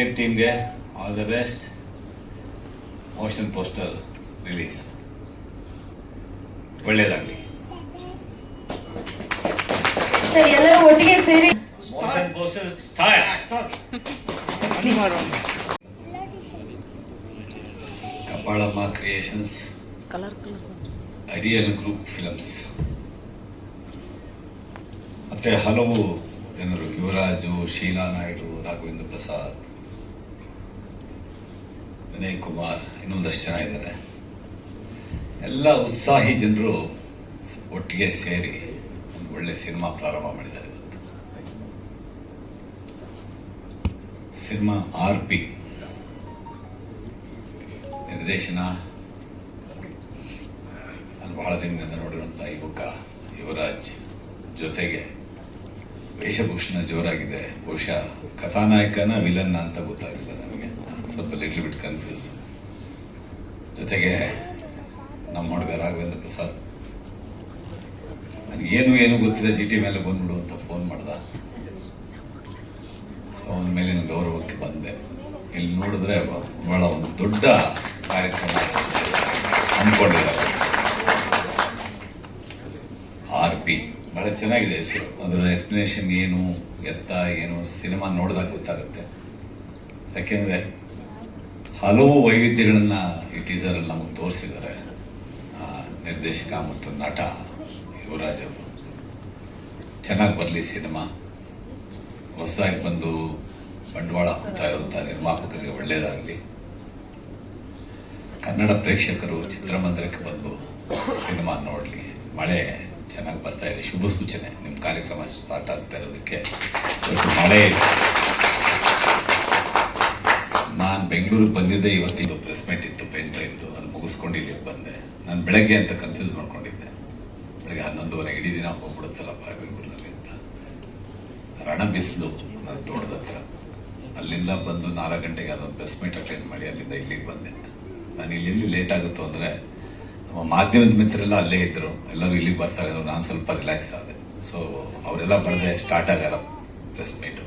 Entire ಟೀಮ್ಗೆ all the best motion poster release ಒಳ್ಳೆಯದಾಗಲಿ sir ಎಲ್ಲರೂ ಒಟ್ಟಿಗೆ ಸೇರಿ. Motion poster Kapalamma creations ideal group films ಮತ್ತೆ ಹಲವು ಜನರು ಯುವರಾಜು ಶೀಲಾ ನಾಯ್ಡು ರಾಘವೇಂದ್ರ ಪ್ರಸಾದ್ ವಿನಯ್ ಕುಮಾರ್ ಇನ್ನೊಂದಷ್ಟು ಜನ ಇದ್ದಾರೆ ಎಲ್ಲ ಉತ್ಸಾಹಿ ಜನರು ಒಟ್ಟಿಗೆ ಸೇರಿ ಒಂದು ಒಳ್ಳೆ ಸಿನಿಮಾ ಪ್ರಾರಂಭ ಮಾಡಿದ್ದಾರೆ ಇವತ್ತು. Cinema R P. ನಿರ್ದೇಶನ. ನಾನು ಬಹಳ ದಿನದಿಂದ ನೋಡಿರುವಂಥ ಯುವಕ ಯುವರಾಜ್ ಜೊತೆಗೆ ವೇಷಭೂಷಣ ಜೋರಾಗಿದೆ. ಬಹುಶಃ ಕಥಾನಾಯಕನ ವಿಲನ್ನ ಅಂತ ಗೊತ್ತಾಗಿಲ್ಲ. ಸ್ವಲ್ಪ ಲಿಟ್ಲ್ ಬಿಟ್ ಕನ್ಫ್ಯೂಸ್ ಜೊತೆಗೆ ನಮ್ಮ ಹುಡುಗ ರಾಘವೇಂದ್ರ ಪ್ರಸಾದ್ ನನಗೇನು ಏನು ಗೊತ್ತಿಲ್ಲ ಜಿ ಟಿ ಮೇಲೆ ಬಂದ್ಬಿಡು ಅಂತ ಫೋನ್ ಮಾಡ್ದ. ಸೊ ಅವನ ಮೇಲಿನ ಗೌರವಕ್ಕೆ ಬಂದೆ. ಇಲ್ಲಿ ನೋಡಿದ್ರೆ ಬಹಳ ಒಂದು ದೊಡ್ಡ ಕಾರ್ಯಕ್ರಮ ಅಂದ್ಕೊಂಡಿದ್ದಾರೆ ಆರ್ ಪಿ ಬಹಳ ಚೆನ್ನಾಗಿದೆ ಹೆಸರು. ಅದರ ಎಕ್ಸ್ಪ್ಲನೇಷನ್ ಏನು, ಎತ್ತ ಏನು, ಸಿನಿಮಾ ನೋಡಿದಾಗ ಗೊತ್ತಾಗುತ್ತೆ. ಯಾಕೆಂದರೆ ಹಲವು ವೈವಿಧ್ಯಗಳನ್ನು ಈ ಟೀಸರಲ್ಲಿ ನಮಗೆ ತೋರಿಸಿದ್ದಾರೆ ನಿರ್ದೇಶಕ ಮತ್ತು ನಟ ಯುವರಾಜ್ ಅವರು. ಚೆನ್ನಾಗಿ ಬರಲಿ ಸಿನಿಮಾ. ಹೊಸದಾಗಿ ಬಂದು ಬಂಡವಾಳ ಹಾಕ್ತಾ ಇರುವಂಥ ನಿರ್ಮಾಪಕರಿಗೆ ಒಳ್ಳೆಯದಾಗಲಿ ಕನ್ನಡ ಪ್ರೇಕ್ಷಕರು ಚಿತ್ರಮಂದಿರಕ್ಕೆ ಬಂದು ಸಿನಿಮಾ ನೋಡಲಿ. ಮಳೆ ಚೆನ್ನಾಗಿ ಬರ್ತಾ ಇದೆ. ಶುಭ ಸೂಚನೆ. ನಿಮ್ಮ ಕಾರ್ಯಕ್ರಮ ಸ್ಟಾರ್ಟ್ ಆಗ್ತಾ ಇರೋದಕ್ಕೆ. ಮಳೆ ಬೆಂಗಳೂರಿಗೆ ಬಂದಿದ್ದೆ ಇವತ್ತಿದ್ದು ಪ್ರೆಸ್ ಮೀಟ್ ಇತ್ತು ಪೆನ್ ಡ್ರೈವ್ದು ಅದು ಮುಗಿಸ್ಕೊಂಡು ಇಲ್ಲಿಗೆ ಬಂದೆ. ನಾನು ಬೆಳಗ್ಗೆ ಅಂತ ಕನ್ಫ್ಯೂಸ್ ಮಾಡ್ಕೊಂಡಿದ್ದೆ. ಬೆಳಗ್ಗೆ ಹನ್ನೊಂದುವರೆ, ಇಡೀ ದಿನ ಹೋಗ್ಬಿಡುತ್ತಲ್ಲಪ್ಪ ಬೆಂಗಳೂರಿನಲ್ಲಿ ಅಂತ. ರಣ ಬಿಸಿಲು ನಾನು ತೋಟದ ಹತ್ರ. ಅಲ್ಲಿಂದ ಬಂದು ನಾಲ್ಕು ಗಂಟೆಗೆ ಅದೊಂದು ಪ್ರೆಸ್ ಮೀಟ್ ಅಟೆಂಡ್ ಮಾಡಿ ಅಲ್ಲಿಂದ ಇಲ್ಲಿಗೆ ಬಂದೆ. ನಾನು ಇಲ್ಲಿ ಲೇಟ್ ಆಗುತ್ತೋ ಅಂದರೆ, ನಮ್ಮ ಮಾಧ್ಯಮದ ಮಿತ್ರರೆಲ್ಲ ಅಲ್ಲೇ ಇದ್ದರು ಎಲ್ಲರೂ ಇಲ್ಲಿಗೆ ಬರ್ತಾ ಇದ್ದರು ನಾನು ಸ್ವಲ್ಪ ರಿಲ್ಯಾಕ್ಸ್ ಆದೆ. ಸೊ ಅವರೆಲ್ಲ ಬರದೆ ಸ್ಟಾರ್ಟ್ ಆಗಲ್ಲ ಪ್ರೆಸ್ ಮೀಟು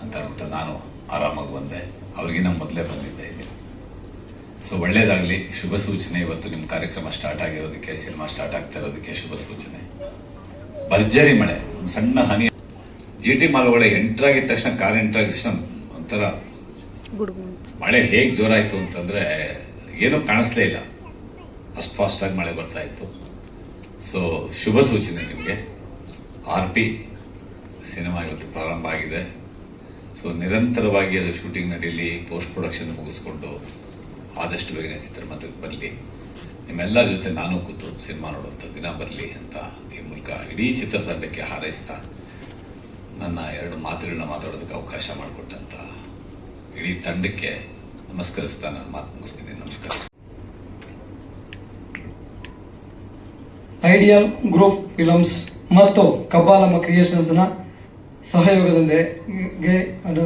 ಅಂತ ಅಂದ್ಬಿಟ್ಟು ನಾನು ಆರಾಮಾಗಿ ಬಂದೆ. ಅವ್ರಿಗಿನ್ನ ಮೊದಲೇ ಬಂದಿದ್ದೆ ಇಲ್ಲಿ ಸೊ ಒಳ್ಳೇದಾಗಲಿ. ಶುಭ ಸೂಚನೆ. ಇವತ್ತು ನಿಮ್ಮ ಕಾರ್ಯಕ್ರಮ ಸ್ಟಾರ್ಟ್ ಆಗಿರೋದಕ್ಕೆ, ಸಿನಿಮಾ ಸ್ಟಾರ್ಟ್ ಆಗ್ತಾ ಇರೋದಕ್ಕೆ ಶುಭ ಸೂಚನೆ. ಭರ್ಜರಿ ಮಳೆ. ಒಂದು ಸಣ್ಣ ಹನಿ. ಜಿ ಟಿ ಮಾಲ್ ಒಳಗೆ ಎಂಟರ್ ಆಗಿದ ತಕ್ಷಣ ಕಾರ್ ಎಂಟರ್ ಆಗಿದ ತಕ್ಷಣ ಒಂಥರ ಮಳೆ ಹೇಗೆ ಜೋರಾಯಿತು ಅಂತಂದರೆ ಏನೂ ಕಾಣಿಸ್ಲೇ ಇಲ್ಲ. ಅಷ್ಟು ಫಾಸ್ಟಾಗಿ ಮಳೆ ಬರ್ತಾ ಇತ್ತು. ಸೊ ಶುಭ ಸೂಚನೆ ನಿಮಗೆ. ಆರ್ ಪಿ ಸಿನಿಮಾ ಇವತ್ತು ಪ್ರಾರಂಭ ಆಗಿದೆ. ಸೊ ನಿರಂತರವಾಗಿ ಅದು ಶೂಟಿಂಗ್ ನಡೀಲಿ ಪೋಸ್ಟ್ ಪ್ರೊಡಕ್ಷನ್ ಮುಗಿಸ್ಕೊಂಡು ಆದಷ್ಟು ಬೇಗನೆ ಚಿತ್ರಮಂದಿರಕ್ಕೆ ಬರಲಿ ನಿಮ್ಮೆಲ್ಲರ ಜೊತೆ ನಾನು ಕೂತು ಸಿನಿಮಾ ನೋಡುವಂಥ ದಿನ ಬರಲಿ ಅಂತ ಈ ಮೂಲಕ ಇಡೀ ಚಿತ್ರತಂಡಕ್ಕೆ ಹಾರೈಸ್ತಾ ನನ್ನ ಎರಡು ಮಾತುಗಳನ್ನ ಮಾತಾಡೋದಕ್ಕೆ ಅವಕಾಶ ಮಾಡಿಕೊಟ್ಟಂತ ಇಡೀ ತಂಡಕ್ಕೆ ನಮಸ್ಕರಿಸ್ತಾ ನಾನು ಮಾತು ಮುಗಿಸ್ತೀನಿ. ನಮಸ್ಕಾರ. ಐಡಿಯಲ್ ಗ್ರೂಪ್ ಫಿಲಮ್ಸ್ ಮತ್ತು ಕಬ್ಬಾಲಮ್ಮ ಕ್ರಿಯೇಷನ್ಸ್ನ ಸಹಯೋಗದೊಂದಿಗೆ ಅದು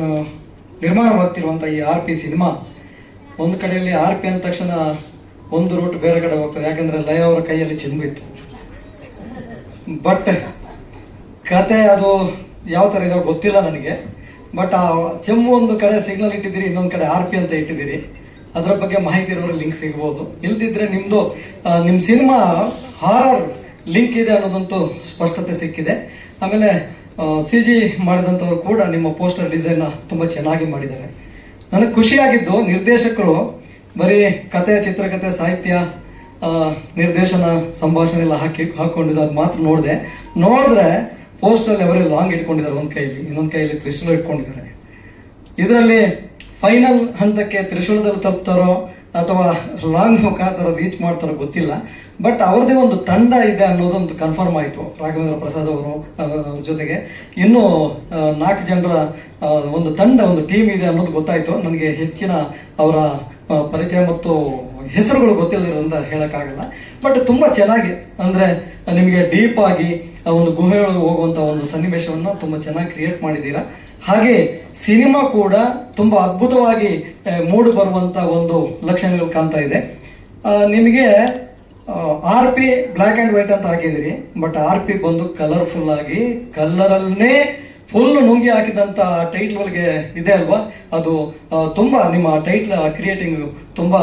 ನಿರ್ಮಾಣವಾಗ್ತಿರುವಂಥ ಈ ಆರ್ ಪಿ ಸಿನಿಮಾ, ಒಂದು ಕಡೆಯಲ್ಲಿ ಆರ್ ಪಿ ಅಂದ ತಕ್ಷಣ ಒಂದು ರೂಟ್ ಬೇರೆ ಕಡೆ ಹೋಗ್ತದೆ. ಯಾಕಂದ್ರೆ ಲಯ ಅವರ ಕೈಯಲ್ಲಿ ಚಿಂಬಿತ್ತು ಬಟ್ ಕತೆ ಅದು ಯಾವ ಥರ ಇದೆ ಗೊತ್ತಿಲ್ಲ ನನಗೆ. ಬಟ್ ಆ ಚೆಮ್ಮು ಒಂದು ಕಡೆ ಸಿಗ್ನಲ್ ಇಟ್ಟಿದ್ದೀರಿ, ಇನ್ನೊಂದು ಕಡೆ ಆರ್ ಪಿ ಅಂತ ಇಟ್ಟಿದ್ದೀರಿ. ಅದರ ಬಗ್ಗೆ ಮಾಹಿತಿ ಇರೋರು ಲಿಂಕ್ ಸಿಗ್ಬೋದು. ಇಲ್ದಿದ್ರೆ ನಿಮ್ಮದು ನಿಮ್ಮ ಸಿನಿಮಾ ಹಾರರ್ ಲಿಂಕ್ ಇದೆ ಅನ್ನೋದಂತೂ ಸ್ಪಷ್ಟತೆ ಸಿಕ್ಕಿದೆ. ಆಮೇಲೆ ಸಿ ಜಿ ಮಾಡಿದಂಥವ್ರು ಕೂಡ ನಿಮ್ಮ ಪೋಸ್ಟರ್ ಡಿಸೈನ್ನ ತುಂಬ ಚೆನ್ನಾಗಿ ಮಾಡಿದ್ದಾರೆ. ನನಗೆ ಖುಷಿಯಾಗಿದ್ದು ನಿರ್ದೇಶಕರು ಬರೀ ಕತೆ ಚಿತ್ರಕಥೆ, ಸಾಹಿತ್ಯ ನಿರ್ದೇಶನ, ಸಂಭಾಷಣೆ ಎಲ್ಲ ಹಾಕಿ, ಹಾಕೊಂಡಿದ್ದು ಅದು ಮಾತ್ರ ನೋಡಿದೆ. ನೋಡಿದ್ರೆ ಪೋಸ್ಟಲ್ಲಿ ಅವರೇ ಲಾಂಗ್ ಇಟ್ಕೊಂಡಿದ್ದಾರೆ ಒಂದು ಕೈಯಲ್ಲಿ ಇನ್ನೊಂದು ಕೈಯಲ್ಲಿ ತ್ರಿಶೂಲ ಇಟ್ಕೊಂಡಿದ್ದಾರೆ. ಇದರಲ್ಲಿ ಫೈನಲ್ ಹಂತಕ್ಕೆ ತ್ರಿಶೂಲದಲ್ಲಿ ತಲುಪ್ತಾರೋ ಅಥವಾ ಲಾಂಗ್ ಮುಖಾಂತರ ರೀಚ್ ಮಾಡ್ತಾರೋ ಗೊತ್ತಿಲ್ಲ. ಬಟ್ ಅವ್ರದ್ದೇ ಒಂದು ತಂಡ ಇದೆ ಅನ್ನೋದೊಂದು ಕನ್ಫರ್ಮ್ ಆಯಿತು ರಾಘವೇಂದ್ರ ಪ್ರಸಾದ್ ಅವರು ಜೊತೆಗೆ. ಇನ್ನೂ ನಾಲ್ಕು ಜನರ ಒಂದು ತಂಡ, ಒಂದು ಟೀಮ್ ಇದೆ ಅನ್ನೋದು ಗೊತ್ತಾಯಿತು. ನನಗೆ ಹೆಚ್ಚಿನ ಅವರ ಪರಿಚಯ ಮತ್ತು ಹೆಸರುಗಳು ಗೊತ್ತಿಲ್ಲದಿರೋದ್ರಿಂದ ಹೇಳೋಕ್ಕಾಗಲ್ಲ. ಬಟ್ ತುಂಬ ಚೆನ್ನಾಗಿ, ಅಂದರೆ ನಿಮಗೆ ಡೀಪ್ ಆಗಿ ಒಂದು ಗುಹೆಯೊಳಗೆ ಹೋಗುವಂಥ ಒಂದು ಸನ್ನಿವೇಶವನ್ನು ತುಂಬ ಚೆನ್ನಾಗಿ ಕ್ರಿಯೇಟ್ ಮಾಡಿದ್ದೀರಾ. ಹಾಗೆ ಸಿನಿಮಾ ಕೂಡ ತುಂಬ ಅದ್ಭುತವಾಗಿ ಮೂಡ್ ಬರುವಂಥ ಒಂದು ಲಕ್ಷಣಗಳು ಕಾಣ್ತಾ ಇದೆ. ನಿಮಗೆ R P black and white ಅಂತ ಹಾಕಿದಿರಿ ಬಟ್ ಆರ್ ಪಿ ಬಂದು ಕಲರ್ಫುಲ್ ಆಗಿ ಕಲರಲ್ಲೇ ಫುಲ್ ನುಂಗಿ ಹಾಕಿದಂತ ಟೈಟ್ಲ್ಗಳಿಗೆ ಇದೆ ಅಲ್ವಾ? ಅದು ತುಂಬಾ ನಿಮ್ಮ ಟೈಟ್ಲ್ ಕ್ರಿಯೇಟಿಂಗ್ ತುಂಬಾ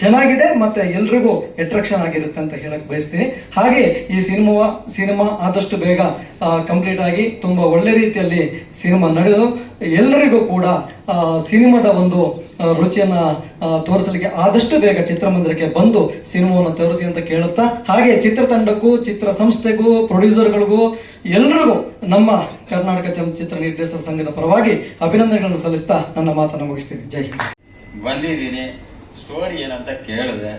ಚೆನ್ನಾಗಿದೆ ಮತ್ತೆ ಎಲ್ರಿಗೂ ಅಟ್ರಾಕ್ಷನ್ ಆಗಿರುತ್ತೆ ಅಂತ ಹೇಳಕ್ಕೆ ಬಯಸ್ತೀನಿ. ಹಾಗೆ ಈ ಸಿನಿಮಾ ಸಿನಿಮಾ ಆದಷ್ಟು ಬೇಗ ಕಂಪ್ಲೀಟ್ ಆಗಿ ತುಂಬಾ ಒಳ್ಳೆ ರೀತಿಯಲ್ಲಿ ಸಿನಿಮಾ ನಡೆದು ಎಲ್ಲರಿಗೂ ಕೂಡ ಸಿನಿಮಾದ ಒಂದು ರುಚಿಯನ್ನು ತೋರಿಸಲಿಕ್ಕೆ ಆದಷ್ಟು ಬೇಗ ಚಿತ್ರಮಂದಿರಕ್ಕೆ ಬಂದು ಸಿನಿಮಾವನ್ನು ತೋರಿಸಿ ಅಂತ ಕೇಳುತ್ತಾ, ಹಾಗೆ ಚಿತ್ರತಂಡಕ್ಕೂ ಚಿತ್ರ ಸಂಸ್ಥೆಗೂ ಪ್ರೊಡ್ಯೂಸರ್ಗಳಿಗೂ ಎಲ್ರಿಗೂ ನಮ್ಮ ಕರ್ನಾಟಕ ಚಲನಚಿತ್ರ ನಿರ್ದೇಶಕ ಸಂಘದ ಪರವಾಗಿ ಅಭಿನಂದನೆಗಳನ್ನು ಸಲ್ಲಿಸ್ತಾ ನನ್ನ ಮಾತನ್ನು ಮುಗಿಸ್ತೀನಿ. ಜೈ ಬಂದಿದ್ದೀನಿ. ಸ್ಟೋರಿ ಏನಂತ ಕೇಳಿದೆ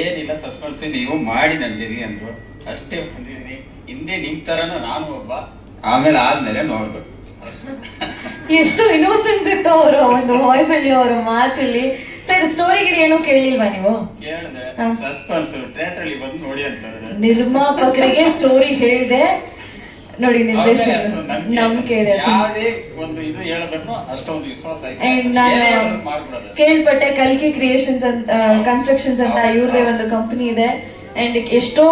ಏನಿಲ್ಲ ಸಸ್ಪೆನ್ಸ್ ನೀವು ಮಾಡಿ ನನ್ನ ಜೊತೆ ಅಂದ್ರು. ಅಷ್ಟೇ ಬಂದಿದ್ದೀನಿ. ಹಿಂದೆ ನಿಮ್ ತರನು ನಾನು ಒಬ್ಬ. ಆಮೇಲೆ ಆದ್ಮೇಲೆ ನೋಡ್ದು. ಎಷ್ಟು ಇನ್ನೋಸೆನ್ಸ್ ಇತ್ತು ಅವರು ಒಂದು ವಾಯ್ಸ್ ಅಲ್ಲಿ ಅವರ ಮಾತಲ್ಲಿ. ಸರ್ ಸ್ಟೋರಿಗೆ ಏನು ಕೇಳಿಲ್ವಾ ನೀವು? ಕೇಳಿದೆ ಸಸ್ಪೆನ್ಸ್ ಥಿಯೇಟರ್ ಅಲ್ಲಿ ಬಂದು ನೋಡಿ ಅಂತ ನಿರ್ಮಾಪಕರಿಗೆ ಸ್ಟೋರಿ ಹೇಳ್ದೆ. ನೋಡಿ ನಿರ್ದೇಶನ ನಂಬಿಕೆ ಇದೆ ಒಂದು ಇದು ಅಷ್ಟೊಂದು ವಿಶ್ವಾಸ ನಾನು. ಕೇಳ್ಪಟ್ಟೆ ಕಲ್ಕಿ ಕ್ರಿಯೇಷನ್ಸ್ ಅಂತ ಕನ್ಸ್ಟ್ರಕ್ಷನ್ಸ್ ಅಂತ ಇವ್ರದೇ ಒಂದು ಕಂಪನಿ ಇದೆ. ಅಂಡ್ ಎಷ್ಟೋ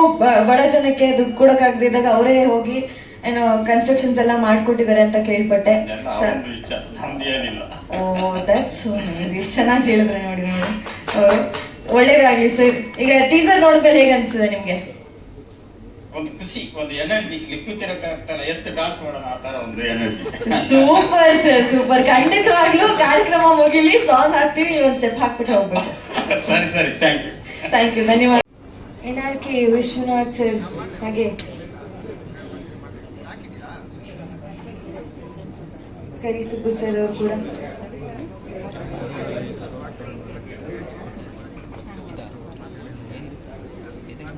ಬಡ ಜನಕ್ಕೆ ದುಡ್ಡು ಕೊಡಕ್ಕಾಗದಿದ್ದಾಗ ಅವರೇ ಹೋಗಿ ಏನೋ ಕನ್ಸ್ಟ್ರಕ್ಷನ್ಸ್ ಎಲ್ಲ ಮಾಡ್ಕೊಟ್ಟಿದ್ದಾರೆ ಅಂತ ಕೇಳ್ಪಟ್ಟೆ. ಎಲ್ಲ ಸ- ಒಂದು ಇಚ್ಛ. ನಮ್ದು ಓ ದಟ್ಸ್ ಸೋ ಎಷ್ಟು ಚೆನ್ನಾಗಿ ಹೇಳಿದ್ರು ನೋಡಿ ನೋಡಿ. ಒಳ್ಳೇದಾಗ್ಲಿ ಸರ್ ಈಗ ಟೀಸರ್ ನೋಡಿದ್ಮೇಲೆ ಹೇಗೆ ಅನಿಸ್ತದೆ ನಿಮ್ಗೆ? ಒಂದು ಖುಷಿ ಒಂದು ಎನರ್ಜಿ ಲಿಪ್ಪು ತಿರಕಾಗ್ತಲ್ಲ ಎತ್ತು ಡಾನ್ಸ್ ಮಾಡೋಣ ಆ ತರ ಒಂದು ಎನರ್ಜಿ. ಸೂಪರ್ ಸರ್ ಸೂಪರ್ ಖಂಡಿತವಾಗ್ಲೂ ಕಾರ್ಯಕ್ರಮ ಮುಗಿಲಿ ಸಾಂಗ್ ಹಾಕ್ತೀವಿ ನೀವು ಒಂದು ಸ್ಟೆಪ್ ಹಾಕ್ಬಿಟ್ಟು ಹೋಗ್ಬೇಕು. ಸರಿ ಸರಿ ಥ್ಯಾಂಕ್ ಯು ಥ್ಯಾಂಕ್ ಯು ಧನ್ಯವಾದ. N R K Vishwanath sir ಹಾಗೆ. ಕರಿ ಸುಬ್ಬು ಸರ್ ಅವರು ಕೂಡ.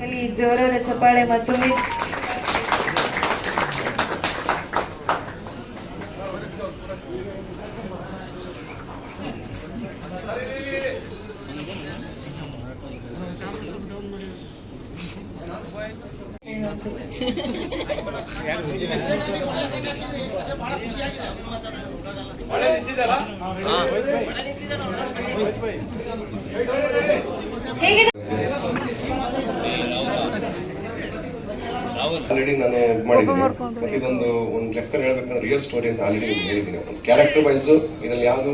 ಅಲ್ಲಿ ಜೋರಾದ ಚಪ್ಪಾಳೆ ಮತ್ತೊಮ್ಮೆ. ಹೇಗಿದೆ? ಆಲ್ರೆಡಿ ನಾನು ಇದ್ ಮಾಡಿದ್ದೀನಿ ಇದೊಂದು ಒಂದು ಲೆಕ್ಕ ಹೇಳ್ಬೇಕಂದ್ರೆ ರಿಯಲ್ ಸ್ಟೋರಿ ಅಂತ ಆಲ್ರೆಡಿ ಹೇಳಿದ್ದೀನಿ. ಒಂದು ಕ್ಯಾರೆಕ್ಟರ್ ವೈಸ್ ಇದರಲ್ಲಿ ಯಾವುದು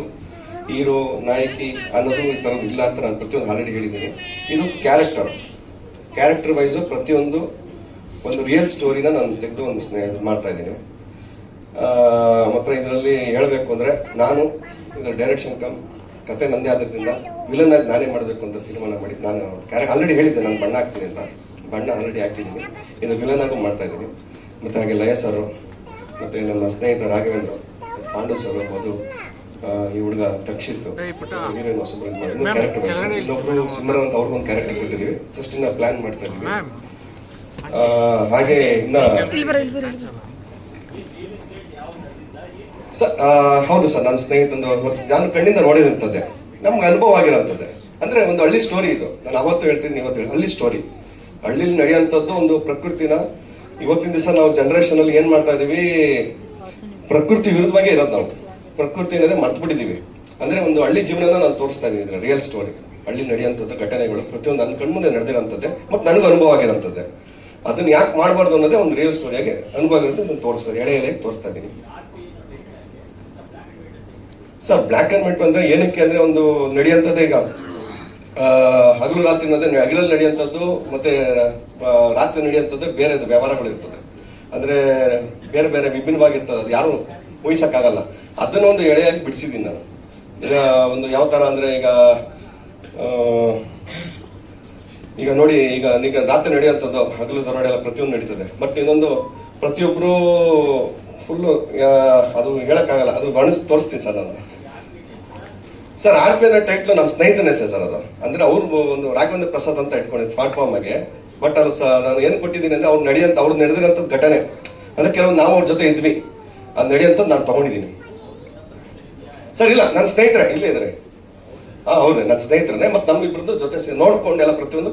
ಹೀರೋ ನಾಯಕಿ ಅನ್ನೋದು ಈ ಥರದ್ದು ಇಲ್ಲ ಅಂತ ನಾನು ಪ್ರತಿಯೊಂದು ಆಲ್ರೆಡಿ ಹೇಳಿದ್ದೀನಿ. ಇದು ಕ್ಯಾರೆಕ್ಟರ್ ಕ್ಯಾರೆಕ್ಟರ್ ವೈಸು ಪ್ರತಿಯೊಂದು ಒಂದು ರಿಯಲ್ ಸ್ಟೋರಿನ ನಾನು ತೆಗೆದು ಒಂದು ಸ್ನೇಹ ಮಾಡ್ತಾ ಇದ್ದೀನಿ. ಮಾತ್ರ ಇದರಲ್ಲಿ ಹೇಳಬೇಕು ಅಂದರೆ ನಾನು ಇದರ ಡೈರೆಕ್ಷನ್ ಕಮ್ ಕತೆ ನಂದೇ ಆದ್ರಿಂದ ವಿಲನ್ ಆಗಿ ನಾನೇ ಮಾಡಬೇಕು ಅಂತ ತೀರ್ಮಾನ ಮಾಡಿ. ನಾನು ಕ್ಯಾರೆ ಆಲ್ರೆಡಿ ಹೇಳಿದ್ದೆ ನಾನು ಬಣ್ಣ ಹಾಕ್ತೀನಿ ಅಂತ. ಬಣ್ಣ ಆಲ್ರೆಡಿ ಹಾಕಿದ್ದೀನಿ ಇದು ವಿಲನ್ ಆಗೂ ಮಾಡ್ತಾ ಇದ್ದೀನಿ ಮತ್ತು ಹಾಗೆ ಲಯ ಸರು ಮತ್ತು ನನ್ನ ಸ್ನೇಹಿತ ರಾಘವೇಂದ್ರ ಪಾಂಡು ಸರ್ ಮಧು ಈ ಹುಡುಗ ತಕ್ಷಿತ್ತು ಹೀರೋಯಿನ್ ಹೊಸಬ್ರು ಇನ್ನೊಂದು ಕ್ಯಾರೆಕ್ಟರ್ ಇನ್ನೊಬ್ರು ಸಿಮ್ರನ್ ಅಂತ ಅವ್ರಿಗೊಂದು ಕ್ಯಾರೆಕ್ಟರ್ ಕೊಟ್ಟಿದ್ದೀವಿ. ಫಸ್ಟ್ ಇನ್ನ ಪ್ಲಾನ್ ಮಾಡ್ತಾ ಇದ್ದೀವಿ. ಆ, ಹಾಗೆ ಇನ್ನ ಸರ್ ಹೌದು ಸರ್ ನನ್ನ ಸ್ನೇಹಿತಂದು ಮತ್ತು ನಾನು ಕಣ್ಣಿಂದ ನೋಡಿದಂಥದ್ದೇ ನಮ್ಗೆ ಅನುಭವ ಆಗಿರೋಂಥದ್ದೇ ಅಂದ್ರೆ ಒಂದು ಹಳ್ಳಿ ಸ್ಟೋರಿ ಇದು. ನಾನು ಅವತ್ತು ಹೇಳ್ತೀನಿ ಇವತ್ತು ಹೇಳಿ ಹಳ್ಳಿ ಸ್ಟೋರಿ ಹಳ್ಳಿಲಿ ನಡೆಯುವಂಥದ್ದು ಒಂದು ಪ್ರಕೃತಿನ. ಇವತ್ತಿನ ದಿವಸ ನಾವು ಜನರೇಷನ್ ಅಲ್ಲಿ ಏನ್ ಮಾಡ್ತಾ ಇದೀವಿ? ಪ್ರಕೃತಿ ವಿರುದ್ಧವಾಗಿ ಇರೋದು ನಾವು. ಪ್ರಕೃತಿ ಅನ್ನೋದೇ ಮರ್ತು ಬಿಟ್ಟಿದೀವಿ. ಅಂದ್ರೆ ಒಂದು ಹಳ್ಳಿ ಜೀವನನ ನಾನು ತೋರಿಸ್ತಾ ಇದ್ದೀನಿ ರಿಯಲ್ ಸ್ಟೋರಿ ಹಳ್ಳಿ ನಡೆಯುವಂಥದ್ದು ಘಟನೆಗಳು, ಪ್ರತಿಯೊಂದು ನನ್ನ ಕಣ್ಮುಂದೆ ನಡೆದಿರೋಂಥದ್ದೇ, ಮತ್ತು ನನಗೂ ಅನುಭವ ಆಗಿರೋಂಥದ್ದೇ. ಅದನ್ನ ಯಾಕೆ ಮಾಡಬಾರ್ದು ಅನ್ನೋದೇ ಒಂದು ರಿಯಲ್ ಸ್ಟೋರಿಯಾಗಿ ಅನುಭವ ಆಗಿರೋದು ನಾನು ತೋರಿಸ್ತಾರೆ ಎಳೆ ಎಳೆ ತೋರಿಸ್ತಾ ಇದ್ದೀನಿ ಸರ್ ಬ್ಲ್ಯಾಕ್ ಅಂಡ್ ವೈಟ್ ಅಂದ್ರೆ ಏನಕ್ಕೆ ಅಂದ್ರೆ ಒಂದು ನಡೆಯುವಂಥದ್ದೇ ಈಗ ಹಗಲು ರಾತ್ರಿ ಅನ್ನೋದೇ ಹಗಲಲ್ಲಿ ನಡೆಯುವಂಥದ್ದು ಮತ್ತೆ ರಾತ್ರಿ ನಡೆಯುವಂಥದ್ದು ಬೇರೆ ವ್ಯವಹಾರಗಳು ಇರ್ತದೆ. ಅಂದ್ರೆ ಬೇರೆ ಬೇರೆ ವಿಭಿನ್ನವಾಗಿರ್ತದೆ. ಅದು ಯಾರು ಊಹಿಸಕ್ಕಾಗಲ್ಲ. ಅದನ್ನ ಒಂದು ಎಳೆಯಾಗಿ ಬಿಡಿಸಿದ್ದೀನಿ ನಾನು. ಒಂದು ಯಾವ ತರ ಅಂದ್ರೆ ಈಗ ಈಗ ನೋಡಿ, ಈಗ ಈಗ ರಾತ್ರಿ ನಡೆಯುವಂಥದ್ದು, ಹಗಲು ದರೋಡೆ ಎಲ್ಲ ಪ್ರತಿಯೊಂದು ನಡೀತದೆ. ಬಟ್ ಇನ್ನೊಂದು ಪ್ರತಿಯೊಬ್ಬರು ಫುಲ್ಲು ಅದು ಹೇಳಕ್ಕಾಗಲ್ಲ. ಅದು ಬಣಸ್ ತೋರಿಸ್ತೀನಿ ಸರ್ ನಾನು. ಸರ್, ಆರ್ ಪಿ ಟೈಟ್ಲು ನಮ್ಮ ಸ್ನೇಹಿತನ ಹೆಸರು ಸರ್ ಅದು. ಅಂದ್ರೆ ಅವ್ರು ಒಂದು ರಾಘವೇಂದ್ರ ಪ್ರಸಾದ್ ಅಂತ ಇಟ್ಕೊಂಡಿದ್ದು ಆಗಿ ಬಟ್ ಅದು ಸರ್ ನಾನು ಏನು ಕೊಟ್ಟಿದ್ದೀನಿ ಅಂದ್ರೆ ಅವ್ರು ನಡೆಯಂತ ಅವ್ರು ನಡೆದಿರೋಂಥದ್ದು ಘಟನೆ. ಅಂದ್ರೆ ಕೆಲವೊಂದು ನಾವು ಅವ್ರ ಜೊತೆ ಇದ್ವಿ. ಅದು ನಡೆಯಂಥದ್ದು ನಾನು ತಗೊಂಡಿದ್ದೀನಿ. ಸರ್, ಇಲ್ಲ ನನ್ನ ಸ್ನೇಹಿತರೆ, ಇಲ್ಲೇ ಇದ್ದಾರೆ. ಹಾ ಹೌದು ನನ್ನ ಸ್ನೇಹಿತರೇ ಮತ್ತೆ ನಮ್ಮಿಬ್ರದ್ದು ಜೊತೆ ನೋಡ್ಕೊಂಡು ನೋಡ್ಕೊಂಡೆಲ್ಲ ಪ್ರತಿಯೊಂದು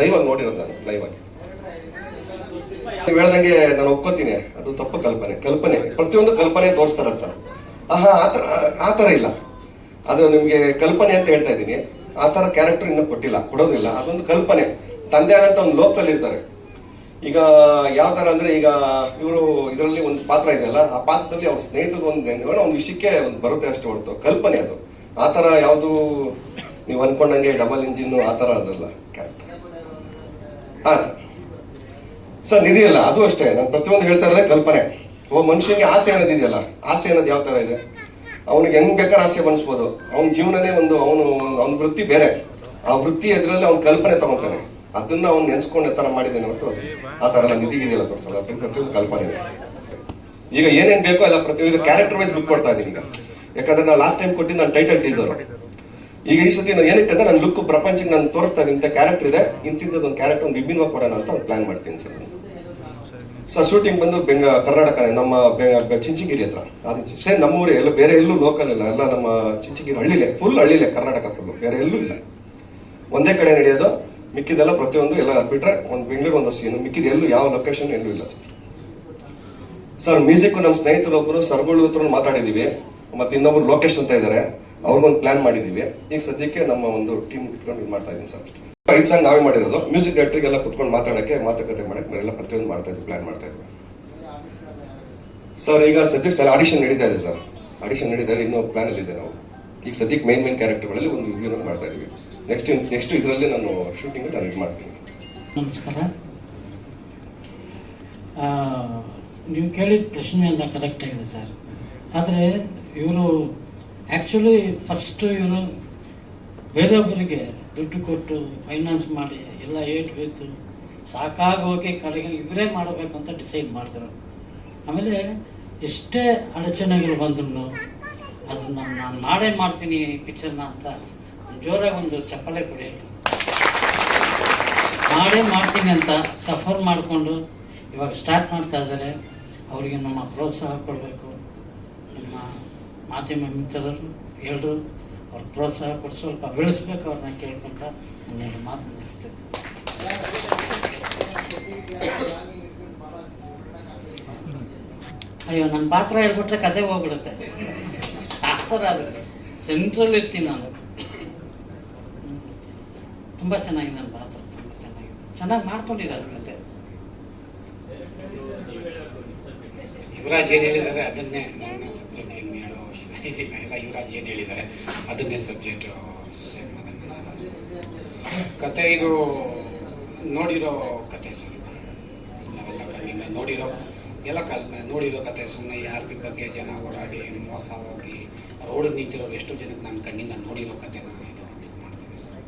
ನೈವಾಗಿ ನೋಡಿರೋದು ನಾನು ಲೈವ್ ಆಗಿ ನೀವು ಹೇಳ್ದಂಗೆ ನಾನು ಒಪ್ಕೋತೀನಿ. ಅದು ತಪ್ಪು ಕಲ್ಪನೆ. ಕಲ್ಪನೆ. ಪ್ರತಿಯೊಂದು ಕಲ್ಪನೆ ತೋರಿಸ್ತಾರ ಸರ್. ಆಹಾ, ಆ ಥರ ಆ ಥರ ಇಲ್ಲ. ಅದು ನಿಮಗೆ ಕಲ್ಪನೆ ಅಂತ ಹೇಳ್ತಾ ಇದ್ದೀನಿ. ಆ ಥರ ಕ್ಯಾರೆಕ್ಟರ್ ಇನ್ನೂ ಕೊಟ್ಟಿಲ್ಲ, ಕೊಡೋದಿಲ್ಲ. ಅದೊಂದು ಕಲ್ಪನೆ. ತಂದೆ ಆದಂತ ಒಂದು ಲೋಕದಲ್ಲಿ ಇರ್ತಾರೆ. ಈಗ ಯಾವ ಥರ ಅಂದ್ರೆ ಈಗ ಇವರು ಇದರಲ್ಲಿ ಒಂದು ಪಾತ್ರ ಇದೆಯಲ್ಲ ಆ ಪಾತ್ರದಲ್ಲಿ ಅವ್ರ ಸ್ನೇಹಿತರು ಒಂದು ಏನೋ ಒಂದು ವಿಷಯಕ್ಕೆ ಒಂದು ಬರುತ್ತೆ ಅಷ್ಟೇ ಹೊರತು. ಕಲ್ಪನೆ ಅದು. ಆ ತರ ಯಾವುದು ನೀವು ಅನ್ಕೊಂಡಂಗೆ ಡಬಲ್ ಇಂಜಿನ್ ಆ ತರ ಅದಲ್ಲ ಕ್ಯಾರೆಕ್ಟರ್ ಹಾಂ ಸರ್ ಸರ್ ನಿಧಿ ಅಲ್ಲ, ಅದು ಅಷ್ಟೇ. ನಾನು ಪ್ರತಿಯೊಂದು ಹೇಳ್ತಾ ಇರೋದೇ ಕಲ್ಪನೆ. ಒಬ್ಬ ಮನುಷ್ಯನಿಗೆ ಆಸೆ ಅನ್ನೋದು ಇದೆಯಲ್ಲ ಆಸೆ ಅನ್ನೋದು ಯಾವ ತರ ಇದೆ? ಅವನಿಗೆ ಹೆಂಗ್ ಬೇಕಾದ್ರೆ ಆಸೆ ಬನ್ಸ್ಬೋದು ಅವನ ಜೀವನನೇ ಒಂದು ಅವನು ಅವನ ವೃತ್ತಿ ಬೇರೆ. ಆ ವೃತ್ತಿ ಎದುರಲ್ಲಿ ಅವ್ನ ಕಲ್ಪನೆ ತಗೊಂತಾನೆ. ಅದನ್ನ ಅವ್ನು ನೆನ್ಸ್ಕೊಂಡು ತರ ಮಾಡಿದ್ದೇನೆ ಹೊರತು ಆ ತರ ಎಲ್ಲ ನಿಧಿ ಇದೆಯಲ್ಲ ತೋರಿಸಲ್ಲ ಪ್ರತಿಯೊಂದು ಕಲ್ಪನೆ ಇದೆ. ಈಗ ಏನೇನ್ ಬೇಕೋ ಎಲ್ಲ ಪ್ರತಿ ಈಗ ಕ್ಯಾರೆಕ್ಟರ್ ವೈಸ್ ಲುಕ್ ಕೊಡ್ತಾ ಇದ್ದೀನಿ ಈಗ. ಯಾಕಂದ್ರೆ ನಾನು ಲಾಸ್ಟ್ ಟೈಮ್ ಕೊಟ್ಟಿದ್ದು ನಾನು ಟೈಟಲ್ ಟೀಸರ್ ಈಗ ಈ ಸತಿ ನಾನು ಏನಕ್ಕೆ ಅಂದ್ರೆ ನನ್ನ ಲುಕ್ ಪ್ರಪಂಚಕ್ಕೆ ನಾನು ತೋರಿಸ್ತಾ ಇದ್ದೀನಿ ಕ್ಯಾರೆಕ್ಟರ್ ಇದೆ. ಇಂತಿದ್ದೊಂದು ಕ್ಯಾರೆಕ್ಟರ್ ಒಂದು ವಿಭಿನ್ನವಾಗಿ ಕೊಡೋಣ ಅಂತ ಒಂದು ಪ್ಲಾನ್ ಮಾಡ್ತೀನಿ ಸರ್. ಸರ್ ಶೂಟಿಂಗ್ ಬಂದು ಬೆಂಗ ಕರ್ನಾಟಕನೇ ನಮ್ಮ ಚಿಂಚಗಿರಿ ಹತ್ರ. ಅದು ಸೇಮ್ ನಮ್ಮ ಊರೇ ಎಲ್ಲ ಬೇರೆ ಎಲ್ಲೂ ಲೋಕಲ್ ಇಲ್ಲ. ಎಲ್ಲ ನಮ್ಮ ಚಿಂಚಗಿರಿ ಹಳ್ಳಿಲೆ ಫುಲ್ ಹಳ್ಳಿಲೆ ಕರ್ನಾಟಕ ಫುಲ್ಲು ಬೇರೆ ಎಲ್ಲೂ ಇಲ್ಲ. ಒಂದೇ ಕಡೆ ನಡೆಯೋದು, ಮಿಕ್ಕಿದೆಲ್ಲ ಪ್ರತಿಯೊಂದು ಎಲ್ಲ ಬಿಟ್ರೆ ಒಂದು ಬೆಂಗಳೂರು ಒಂದು ಸೀನು ಮಿಕ್ಕಿದ ಎಲ್ಲೂ ಯಾವ ಲೊಕೇಶನ್ ಎಲ್ಲೂ ಇಲ್ಲ ಸರ್. ಸರ್ ಮ್ಯೂಸಿಕ್ ನಮ್ಮ ಸ್ನೇಹಿತರೊಬ್ಬರು ಸರ್ಗಳು ಹತ್ರ ಮಾತಾಡಿದೀವಿ. ಮತ್ತೆ ಇನ್ನೊಬ್ರು ಲೋಕೇಶ್ ಅಂತ ಇದ್ದಾರೆ ಅವ್ರಿಗೊಂದು ಪ್ಲಾನ್ ಮಾಡಿದೀವಿ. ಈಗ ಸದ್ಯಕ್ಕೆ ನಮ್ಮ ಒಂದು ಟೀಮ್ ಇಟ್ಕೊಂಡು ಇದು ಮಾಡ್ತಾ ಇದ್ದೀನಿ ಸರ್ ಅಷ್ಟೇ. ಐದು ಸಾಂಗ್ ನಾವೇ ಮಾಡಿರೋದು. ಮ್ಯೂಸಿಕ್ ಡೈರೆಕ್ಟರ್ಗೆಲ್ಲ ಕುತ್ಕೊಂಡು ಮಾತಾಡಕ್ಕೆ ಮಾತುಕತೆ ಮಾಡಕ್ಕೆ ಎಲ್ಲ ಪ್ರತಿಯೊಂದು ಮಾಡ್ತಾ ಇದ್ವಿ ಪ್ಲಾನ್ ಮಾಡ್ತಾ ಇದ್ವಿ. ಸರ್ ಈಗ ಸದ್ಯಕ್ಕೆ ಸರ್ ಆಡಿಷನ್ ನಡೀತಾ ಇದೆ ಸರ್ ಆಡಿಷನ್ ನಡೀತಾ ಇದೆ, ಇನ್ನೂ ಪ್ಲಾನ್ ಅಲ್ಲಿ ಇದೆ ನಾವು. ಈಗ ಸದ್ಯಕ್ಕೆ ಮೇನ್ ಮೇನ್ ಕ್ಯಾರೆಕ್ಟರ್ಗಳಲ್ಲಿ ಒಂದು ರಿವ್ಯೂ ಮಾಡ್ತಾ ಇದೀವಿ. ನೆಕ್ಸ್ಟ್ ನೆಕ್ಸ್ಟ್ ಇದರಲ್ಲಿ ನಾನು ಶೂಟಿಂಗ್ ನಾನು ಮಾಡ್ತೀನಿ. ನಮಸ್ಕಾರ. ನೀವು ಕೇಳಿದ ಪ್ರಶ್ನೆ ಎಲ್ಲ ಕರೆಕ್ಟ್ ಆಗಿದೆ ಸರ್ ಆದರೆ ಇವರು ಆ್ಯಕ್ಚುಲಿ ಫಸ್ಟು ಇವರು ಬೇರೊಬ್ಬರಿಗೆ ದುಡ್ಡು ಕೊಟ್ಟು ಫೈನಾನ್ಸ್ ಮಾಡಿ ಎಲ್ಲ ಏಟ್ ಬಿತ್ತು. ಸಾಕಾಗೋಕೆ ಕಡೆಗೆ ಇವರೇ ಮಾಡಬೇಕು ಅಂತ ಡಿಸೈಡ್ ಮಾಡ್ತಾರೆ ಆಮೇಲೆ ಎಷ್ಟೇ ಅಡಚಣೆಗಳು ಬಂದ್ರು ಅದನ್ನ ನಾನು ಮಾಡೇ ಮಾಡ್ತೀನಿ ಪಿಕ್ಚರ್ನ ಅಂತ ಜೋರಾಗಿ ಒಂದು ಚಪ್ಪಲೆ ಕೊಡಿ ಮಾಡೇ ಮಾಡ್ತೀನಿ ಅಂತ ಸಫರ್ ಮಾಡಿಕೊಂಡು ಇವಾಗ ಸ್ಟಾರ್ಟ್ ಮಾಡ್ತಾ ಇದ್ದಾರೆ. ಅವರಿಗೆ ನಮ್ಮ ಪ್ರೋತ್ಸಾಹ ಕೊಡಬೇಕು. ನಮ್ಮ ಮಾಧ್ಯಮ ಮಿತ್ರರು ಎಲ್ಲರೂ ಅವ್ರ ಪ್ರೋತ್ಸಾಹ ಕೊಟ್ಟು ಸ್ವಲ್ಪ ಬೆಳೆಸ್ಬೇಕು ಅವ್ರನ್ನ ಕೇಳ್ಕೊಂತ ಒಂದೆರಡು ಮಾತು ಮುಗಿಸ್ತೇನೆ ಅಯ್ಯೋ ನನ್ನ ಪಾತ್ರ ಹೇಳ್ಬಿಟ್ರೆ ಕತೆ ಹೋಗ್ಬಿಡುತ್ತೆ. ಆ ಥರ ಅದು. ಸೆಂಟ್ರಲ್ ಇರ್ತೀನಿ ನಾನು. ತುಂಬಾ ಚೆನ್ನಾಗಿದೆ ನನ್ನ ಪಾತ್ರ, ತುಂಬ ಚೆನ್ನಾಗಿದೆ. ಚೆನ್ನಾಗಿ ಮಾಡ್ಕೊಂಡಿದ್ದಾರೆ ಕತೆ. ಯುವರಾಜ್ ಏನು ಹೇಳಿದ್ದಾರೆ? ಅದನ್ನೇ ನನ್ನ ಸಬ್ಜೆಕ್ಟ್ ಏನು ಹೇಳೋ ಅವಶ್ಯಕತೆ ಇದಿಲ್ಲ ಎಲ್ಲ ಯುವರಾಜ್ ಏನು ಹೇಳಿದ್ದಾರೆ? ಅದನ್ನೇ ಸಬ್ಜೆಕ್ಟ್ ನಾನು ಕತೆ ಇದು ನೋಡಿರೋ ಕತೆ ಸರ್. ನಾವೆಲ್ಲ ಕಣ್ಣಿಂದ ನೋಡಿರೋ, ಎಲ್ಲ ಕಲ್ಪನೆ ನೋಡಿರೋ ಕತೆ. ಸುಮ್ಮನೆ ಯಾರ ಬಗ್ಗೆ ಜನ ಓಡಾಡಿ ಮೋಸ ಹೋಗಿ ರೋಡ್ ನಿಂತಿರೋ ಎಷ್ಟು ಜನಕ್ಕೆ ನಾನು ಕಣ್ಣಿಂದ ನೋಡಿರೋ ಕತೆನ ಇದು ಮಾಡ್ತೀನಿ ಸರ್.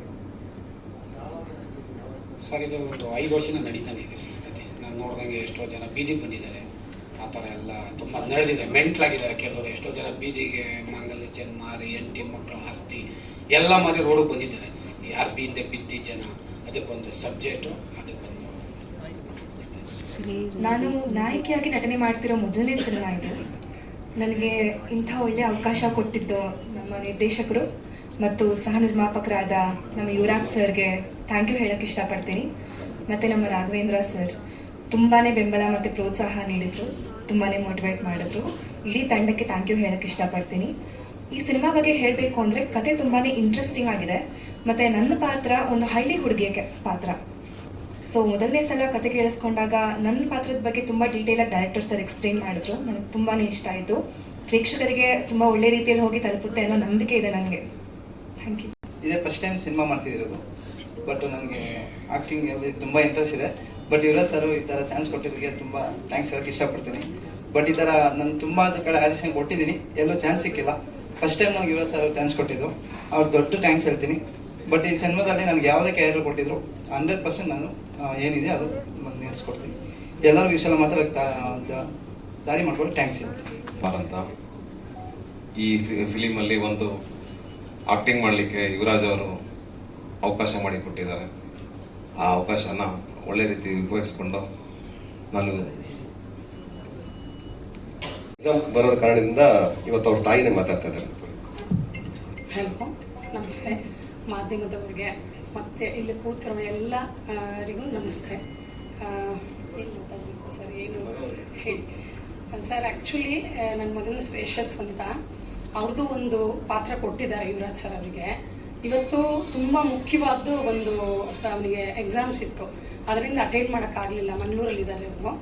ಸರ್, ಇದು ಒಂದು ಐದು ವರ್ಷದಿಂದ ನಡೀತಾನೆ ಇದೆ ಸರ್ ಕತೆ. ನಾನು ನೋಡ್ದಂಗೆ ಎಷ್ಟೋ ಜನ ಬೀದಿಗೆ ಬಂದಿದ್ದಾರೆ. ಥರ ಎಲ್ಲ ತುಂಬ ನಡೆದಿದೆ. ಮೆಂಟ್ಲಾಗಿದ್ದಾರೆ ಕೆಲವರು. ಎಷ್ಟೋ ಜನ ಬೀದಿಗೆ ಮಾಂಗಲ್ಯ ಜನ ಮಾರಿ, ಎಂಟಿ ಮಕ್ಕಳು, ಆಸ್ತಿ ಎಲ್ಲ ಮಾರಿ ರೋಡಿಗೆ ಬಂದಿದ್ದಾರೆ. ಯಾರು ಬೀಂದೆ ಬಿದ್ದಿ ಜನ, ಅದಕ್ಕೊಂದು ಸಬ್ಜೆಕ್ಟು, ಅದಕ್ಕೊಂದು ನಾನು ನಾಯಕಿಯಾಗಿ ನಟನೆ ಮಾಡ್ತಿರೋ ಮೊದಲನೇ ಸಿನಿಮಾ ಇದು. ನನಗೆ ಇಂಥ ಒಳ್ಳೆ ಅವಕಾಶ ಕೊಟ್ಟಿದ್ದು ನಮ್ಮ ನಿರ್ದೇಶಕರು ಮತ್ತು ಸಹ ನಿರ್ಮಾಪಕರಾದ ನಮ್ಮ ಯುವರಾಜ್ ಸರ್ಗೆ ಥ್ಯಾಂಕ್ ಯು ಹೇಳಕ್ಕೆ ಇಷ್ಟಪಡ್ತೀನಿ. ಮತ್ತು ನಮ್ಮ ರಾಘವೇಂದ್ರ ಸರ್ ತುಂಬಾ ಬೆಂಬಲ ಮತ್ತು ಪ್ರೋತ್ಸಾಹ ನೀಡಿದರು. ತುಂಬಾ ಮೋಟಿವೇಟ್ ಮಾಡಿದ್ರು. ಇಡೀ ತಂಡಕ್ಕೆ ಥ್ಯಾಂಕ್ ಯು ಹೇಳಕ್ಕೆ ಇಷ್ಟಪಡ್ತೀನಿ. ಈ ಸಿನಿಮಾ ಬಗ್ಗೆ ಹೇಳಬೇಕು ಅಂದರೆ ಕತೆ ತುಂಬಾ ಇಂಟ್ರೆಸ್ಟಿಂಗ್ ಆಗಿದೆ. ಮತ್ತು ನನ್ನ ಪಾತ್ರ ಒಂದು ಹಳ್ಳಿ ಹುಡುಗಿಯ ಪಾತ್ರ. ಸೊ ಮೊದಲನೇ ಸಲ ಕತೆ ಕೇಳಿಸ್ಕೊಂಡಾಗ ನನ್ನ ಪಾತ್ರದ ಬಗ್ಗೆ ತುಂಬ ಡೀಟೇಲಾಗಿ ಡೈರೆಕ್ಟರ್ ಸರ್ ಎಕ್ಸ್ಪ್ಲೇನ್ ಮಾಡಿದ್ರು. ನನಗೆ ತುಂಬಾ ಇಷ್ಟ ಆಯಿತು. ಪ್ರೇಕ್ಷಕರಿಗೆ ತುಂಬ ಒಳ್ಳೆ ರೀತಿಯಲ್ಲಿ ಹೋಗಿ ತಲುಪುತ್ತೆ ಅನ್ನೋ ನಂಬಿಕೆ ಇದೆ ನನಗೆ. ಥ್ಯಾಂಕ್ ಯು ಇದೇ ಫಸ್ಟ್ ಟೈಮ್ ಸಿನಿಮಾ ಮಾಡ್ತಿದ್ದಿರೋದು ಬಟ್ ನನಗೆ ಆಕ್ಟಿಂಗ್ ಅಲ್ಲಿ ತುಂಬ ಇಂಟ್ರೆಸ್ಟ್ ಇದೆ. ಬಟ್ ಯುವರಾಜ್ ಸರ್ ಈ ಥರ ಚಾನ್ಸ್ ಕೊಟ್ಟಿದ್ರಿಗೆ ತುಂಬ ಥ್ಯಾಂಕ್ಸ್ ಹೇಳಕ್ಕೆ ಇಷ್ಟಪಡ್ತೀನಿ. ಬಟ್ ಈ ಥರ ನಾನು ತುಂಬ ಕಡೆ ಆಡಿಷನ್ ಕೊಟ್ಟಿದ್ದೀನಿ. ಎಲ್ಲೂ ಚಾನ್ಸ್ ಸಿಕ್ಕಿಲ್ಲ. ಫಸ್ಟ್ ಟೈಮ್ ನನಗೆ ಯುವರಾಜ್ ಸರ್ ಚಾನ್ಸ್ ಕೊಟ್ಟಿದ್ದು. ಅವ್ರು ದೊಡ್ಡ ಥ್ಯಾಂಕ್ಸ್ ಹೇಳ್ತೀನಿ. ಬಟ್ ಈ ಸಿನಿಮಾದಲ್ಲಿ ನನಗೆ ಯಾವುದೇ ಕ್ಯಾರೆಕ್ಟರ್ ಕೊಟ್ಟಿದ್ರು ಹಂಡ್ರೆಡ್ ಪರ್ಸೆಂಟ್ ನಾನು ಏನಿದೆ ಅದು ನೆನೆಸ್ಕೊಡ್ತೀನಿ ಎಲ್ಲರೂ ವಿಷಯ ಮಾತ್ರ ದಾರಿ ಮಾಡ್ಕೊಂಡು ಥ್ಯಾಂಕ್ಸ್ ಹೇಳ್ತೀನಿ. ಅಂತ ಈ ಫಿಲಿಮಲ್ಲಿ ಒಂದು ಆಕ್ಟಿಂಗ್ ಮಾಡಲಿಕ್ಕೆ ಯುವರಾಜ್ ಅವರು ಅವಕಾಶ ಮಾಡಿಕೊಟ್ಟಿದ್ದಾರೆ. ಆ ಅವಕಾಶನ ಒಳ್ಳೆ ರೀತಿ ಉಪಯೋಗಿಸ್ಕೊಂಡು ನಾನು ಎಕ್ಸಾಮ್ ಬರೋದ ಕಾರಣದಿಂದ ಇವತ್ತು ಅವ್ರ ತಾಯಿನೇ ಮಾತಾಡ್ತಾ ಇದ್ದಾರೆ. ಹಲೋ ನಮಸ್ತೆ. ಮಾಧ್ಯಮದವರಿಗೆ, ಮತ್ತೆ ಇಲ್ಲಿ ಕೂತಿರುವ ಎಲ್ಲರಿಗೂ ನಮಸ್ತೆ. ಏನು ಮಾತಾಡಬೇಕು ಸರ್, ಏನು ಹೇಳಿ. ಸರ್ ಆ್ಯಕ್ಚುಲಿ ನನ್ನ ಮಗನ ಶ್ರೇಷಸ್ ಅಂತ. ಅವ್ರದ್ದು ಒಂದು ಪಾತ್ರ ಕೊಟ್ಟಿದ್ದಾರೆ ಯುವರಾಜ್ ಸರ್ ಅವರಿಗೆ. ಇವತ್ತು ತುಂಬ ಮುಖ್ಯವಾದ ಒಂದು ಅವನಿಗೆ ಎಕ್ಸಾಮ್ಸ್ ಇತ್ತು. ಅದರಿಂದ ಅಟೆಂಡ್ ಮಾಡೋಕ್ಕಾಗಲಿಲ್ಲ ಮಂಗಳೂರಲ್ಲಿದ್ದಾರೆ ಅವರು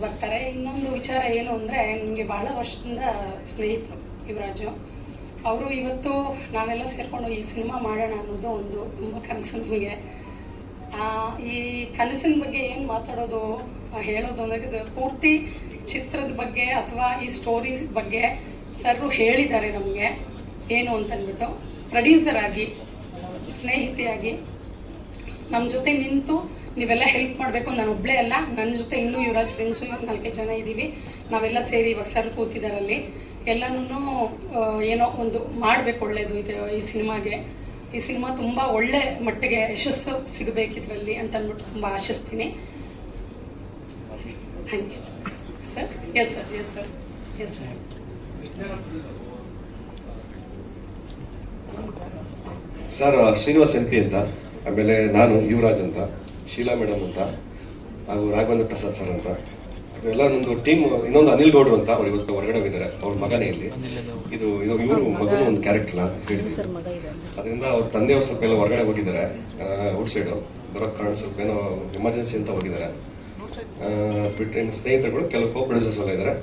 ಬರ್ತಾರೆ. ಇನ್ನೊಂದು ವಿಚಾರ ಏನು ಅಂದರೆ ನನಗೆ ಬಹಳ ವರ್ಷದಿಂದ ಸ್ನೇಹಿತರು ಯುವರಾಜು. ಅವರು ಇವತ್ತು ನಾವೆಲ್ಲ ಸೇರಿಕೊಂಡು ಈ ಸಿನಿಮಾ ಮಾಡೋಣ ಅನ್ನೋದು ಒಂದು ತುಂಬ ಕನಸು ನಮಗೆ. ಆ, ಈ ಕನಸಿನ ಬಗ್ಗೆ ಏನು ಮಾತಾಡೋದು ಹೇಳೋದು ಅನ್ನೋದು ಪೂರ್ತಿ ಚಿತ್ರದ ಬಗ್ಗೆ ಅಥವಾ ಈ ಸ್ಟೋರಿ ಬಗ್ಗೆ ಸರ್ರು ಹೇಳಿದ್ದಾರೆ ನಮಗೆ. ಏನು ಅಂತಂದ್ಬಿಟ್ಟು ಪ್ರೊಡ್ಯೂಸರ್ ಆಗಿ ಸ್ನೇಹಿತೆಯಾಗಿ ನಮ್ಮ ಜೊತೆ ನಿಂತು ನೀವೆಲ್ಲ ಹೆಲ್ಪ್ ಮಾಡಬೇಕು. ನಾನು ಒಬ್ಬಳೇ ಅಲ್ಲ. ನನ್ನ ಜೊತೆ ಇನ್ನೂ ಯುವರಾಜ್ ಫ್ರೆಂಡ್ಸು ಇವಾಗ ನಾಲ್ಕೈದು ಜನ ಇದ್ದೀವಿ ನಾವೆಲ್ಲ ಸೇರಿ ಇವಾಗ ಸರ್ ಕೂತಿದ್ದಾರಲ್ಲಿ ಎಲ್ಲನೂ ಏನೋ ಒಂದು ಮಾಡಬೇಕು ಒಳ್ಳೇದು ಇದು ಈ ಸಿನಿಮಾಗೆ. ಈ ಸಿನಿಮಾ ತುಂಬ ಒಳ್ಳೆ ಮಟ್ಟಿಗೆ ಯಶಸ್ಸು ಸಿಗಬೇಕು ಇದರಲ್ಲಿ ಅಂತ ಅಂದ್ಬಿಟ್ಟು ತುಂಬ ಆಶಿಸ್ತೀನಿ. Thank you sir S sir S sir S sir sir Srinivas M ಅಂತ, ಆಮೇಲೆ ನಾನು ಯುವರಾಜ್ ಅಂತ. ಶೀಲಾ ಮೇಡಮ್ ಅಂತ ಹಾಗೂ ರಾಘವೇಂದ್ರ ಪ್ರಸಾದ್ ಸರ್ ಅಂತ. ಎಲ್ಲ ನಮ್ಮದು ಟೀಮ್ ಇನ್ನೊಂದು ಅನಿಲ್ ಗೌಡ್ರು ಅಂತ ಅವ್ರು ಇವತ್ತು ಹೊರಗಡೆ ಹೋಗಿದ್ದಾರೆ. ಅವ್ರ ಮಗನೇ ಇಲ್ಲಿ. ಇದು ಇದು ಇವರು ಮಗನ ಒಂದು ಕ್ಯಾರೆಕ್ಟರ್ ಹೇಳಿದ್ವಿ ಅದರಿಂದ ಅವ್ರ ತಂದೆಯವ್ರು ಸ್ವಲ್ಪ ಎಲ್ಲ ಹೊರಗಡೆ ಹೋಗಿದ್ದಾರೆ. ಔಟ್ ಸೈಡು ಬರೋ ಕಾರಣ ಸ್ವಲ್ಪ ಏನೋ ಎಮರ್ಜೆನ್ಸಿ ಅಂತ ಹೋಗಿದ್ದಾರೆ. ಬಿಟ್ಟು ಸ್ನೇಹಿತರುಗಳು ಕೆಲವು ಕೋ ಪ್ರೊಡ್ಯೂಸರ್ಸ್ ಎಲ್ಲ ಇದ್ದಾರೆ.